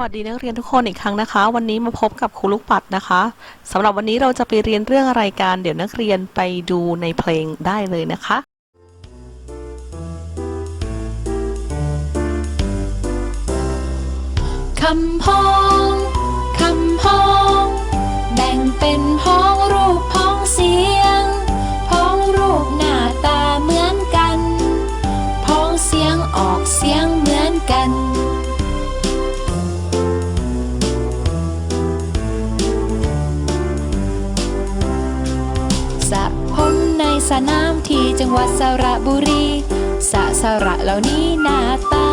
วัสดีนักเรียนทุกคนอีกครั้งนะคะ วันนี้มาพบกับครูลูกปัดนะคะสำหรับวันนี้เราจะไปเรียนเรื่องอะไรกันเดี๋ยวนักเรียนไปดูในเพลงได้เลยนะคะคำพ้องคำพ้องแบ่งเป็นพ้องรูปพ้องเสียงพ้องรูปหน้าตาเหมือนกันพ้องเสียงออกเสียงเหมือนกัน ในสนามที่จังหวัดสระบุรีสะสระเหล่านี้หน้าตา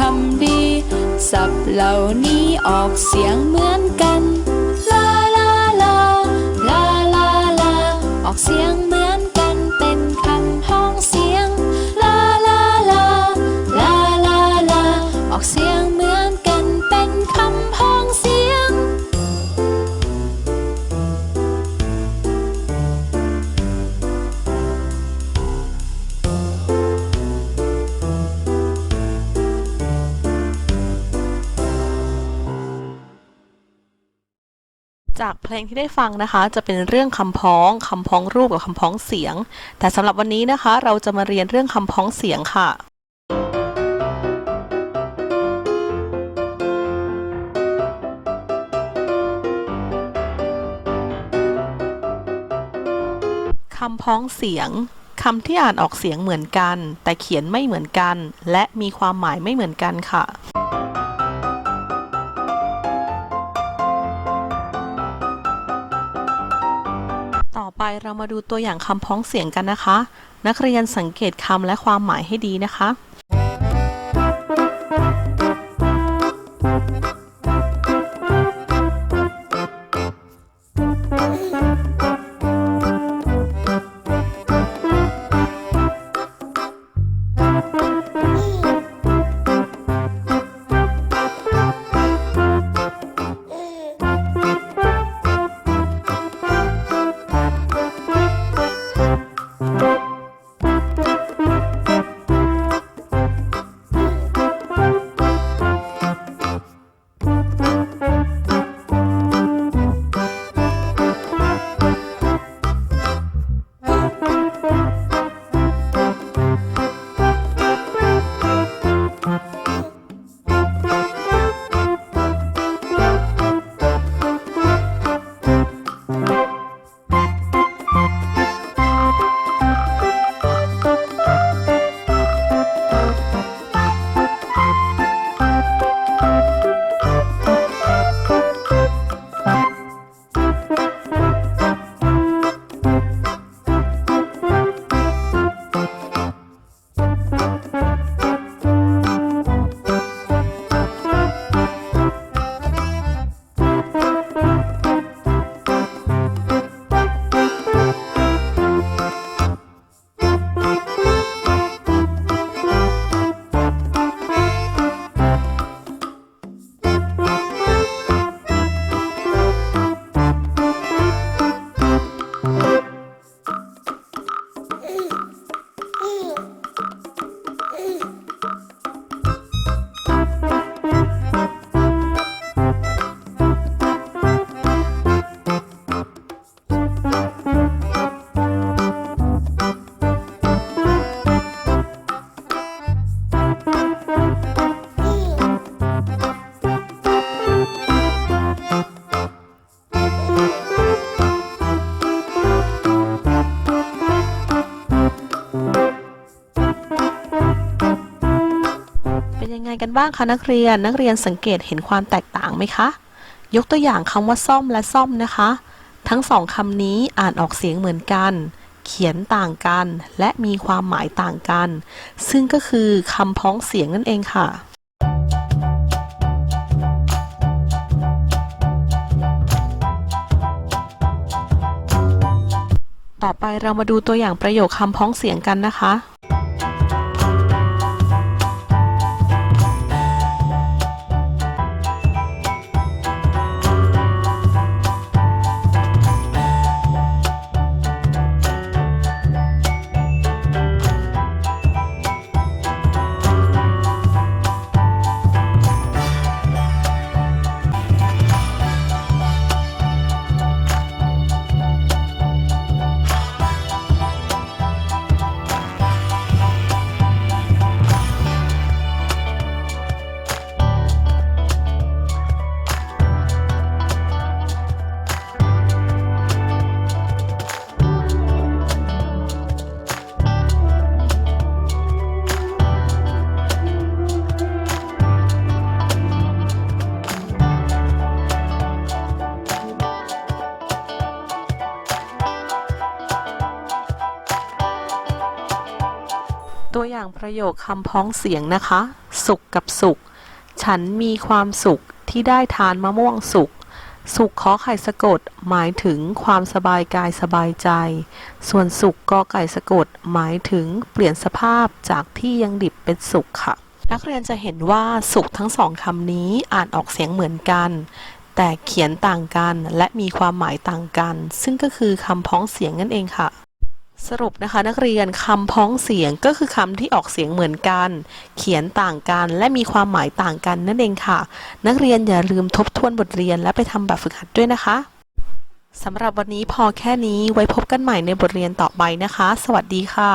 ทำดี สับเหล่านี้ออกเสียงเหมือนกัน จากเพลงที่ได้ฟังนะคะจะเป็นเรื่องคำพ้องคำพ้องรูปกับคำพ้องเสียง แต่สำหรับวันนี้นะคะ เราจะมาเรียนเรื่องคำพ้องเสียงค่ะ คำพ้องเสียงคำที่อ่านออกเสียงเหมือนกัน แต่เขียนไม่เหมือนกัน และมีความหมายไม่เหมือนกันค่ะ เรามาดูตัวอย่างคำพ้องเสียงกันนะคะ นักเรียนสังเกตคำและความหมายให้ดีนะคะเป็ กันบ้างคะนักเรียนนักเรียนสังเกตเห็นความแตกต่างไหมคะ ยกตัวอย่างคำว่าซ่อมและซ่อมนะคะ ทั้งสองคำนี้อ่านออกเสียงเหมือนกัน เขียนต่างกัน และมีความหมายต่างกัน ซึ่งก็คือคำพ้องเสียงนั่นเองค่ะต่อไปเรามาดูตัวอย่างประโยคคำพ้องเสียงกันนะคะ ประโยคคำพ้องเสียงนะคะ สุขกับสุข ฉันมีความสุขที่ได้ทานมะม่วงสุก สุขขอไข่สะกด หมายถึงความสบายกายสบายใจ ส่วนสุขกอไก่สะกด หมายถึงเปลี่ยนสภาพจากที่ยังดิบเป็นสุขค่ะ นักเรียนจะเห็นว่าสุขทั้งสองคำนี้อ่านออกเสียงเหมือนกัน แต่เขียนต่างกันและมีความหมายต่างกัน ซึ่งก็คือคำพ้องเสียงนั่นเองค่ะ สรุปนะคะนักเรียนคำพ้องเสียงก็คือคำที่ออกเสียงเหมือนกัน เขียนต่างกันและมีความหมายต่างกันนั่นเองค่ะ นักเรียนอย่าลืมทบทวนบทเรียนและไปทำแบบฝึกหัดด้วยนะคะสำหรับวันนี้พอแค่นี้ไว้พบกันใหม่ในบทเรียนต่อไปนะคะ สวัสดีค่ะ